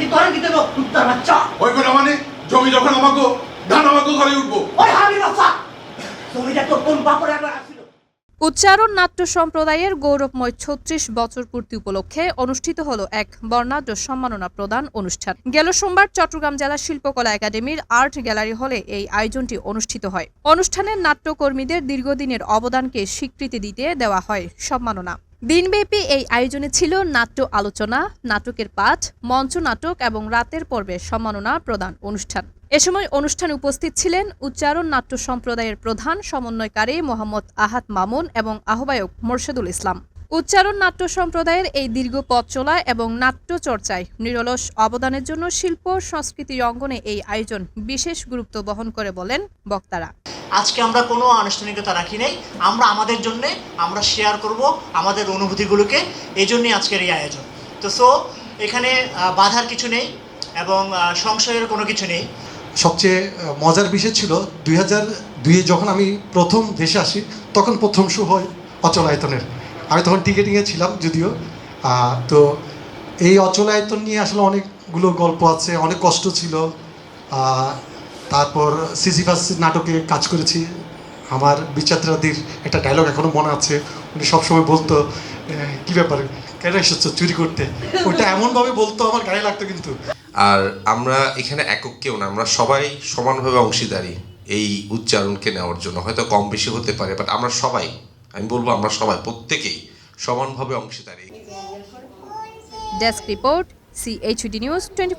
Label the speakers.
Speaker 1: কি তোরা কি দেবো কুত্তার বাচ্চা?
Speaker 2: ওই করে মানে জমি যখন আমাকে ধান আমাকে ঘরে উঠবো।
Speaker 1: ওই হাবি বাচ্চা! জমিটা তোর কোন বাপরে একবার আসছিল
Speaker 3: উচ্চারণ নাট্য সম্প্রদায়ের গৌরবময় ছত্রিশ বছর পূর্তি উপলক্ষে অনুষ্ঠিত হলো এক বর্ণাঢ্য সম্মাননা প্রদান অনুষ্ঠান। গেল সোমবার চট্টগ্রাম জেলা শিল্পকলা একাডেমির আর্ট গ্যালারি হলে এই আয়োজনটি অনুষ্ঠিত হয়। অনুষ্ঠানের নাট্যকর্মীদের দীর্ঘদিনের অবদানকে স্বীকৃতি দিতে দেওয়া হয় সম্মাননা। দিনব্যাপী এই আয়োজনে ছিল নাট্য আলোচনা, নাটকের পাঠ, মঞ্চ নাটক এবং রাতের পর্বে সম্মাননা প্রদান অনুষ্ঠান। এ সময় অনুষ্ঠানে উপস্থিত ছিলেন উচ্চারণ নাট্য সম্প্রদায়ের প্রধান সমন্বয়কারী মোহাম্মদ আহাত মামুন এবং আহ্বায়ক মোর্শেদুল ইসলাম। উচ্চারণ নাট্য সম্প্রদায়ের এই দীর্ঘ পথ চলা এবং নাট্য চর্চায় নিরলস অবদানের জন্য শিল্প সংস্কৃতির অঙ্গনে এই আয়োজন বিশেষ গুরুত্ব বহন করে বলেন বক্তারা।
Speaker 4: আজকে আমরা কোনো আনুষ্ঠানিকতা রাখি নাই। আমরা আমাদের জন্য আমরা শেয়ার করব আমাদের অনুভূতিগুলোকে। এই জন্যই আজকের এই আয়োজন। তো সো এখানে বাধার কিছু নেই এবং সংশয়ের কোনো কিছু নেই।
Speaker 5: সবচেয়ে মজার বিষয় ছিল দুই হাজার দুইয়ে যখন আমি প্রথম দেশে আসি, তখন প্রথম শো হয় অচল আয়তনের। আমি তখন টিকেটিংয়ে ছিলাম যদিও। তো এই অচল আয়তন নিয়ে আসলে অনেকগুলো গল্প আছে, অনেক কষ্ট ছিল। তারপর সিসিফাস নাটকে কাজ করেছি। আমার বিচাত্রাদির একটা ডায়লগ এখনও মনে আছে। উনি সবসময় বলতো "এ, কি ব্যাপার? কেন এসেছ? চুরি করতে? ওটা এমনভাবে বলতো আমার গায়ে লাগতো কিন্তু।
Speaker 6: আর আমরা এখানে একক কেউ না আমরা সবাই সমানভাবে অংশীদারি এই উচ্চারণকে নেওয়ার জন্য। হয়তো কম বেশি হতে পারে বাট আমরা সবাই আমি বলব আমরা সবাই প্রত্যেকেই সমানভাবে অংশীদারি।
Speaker 3: Desk report CHD news twenty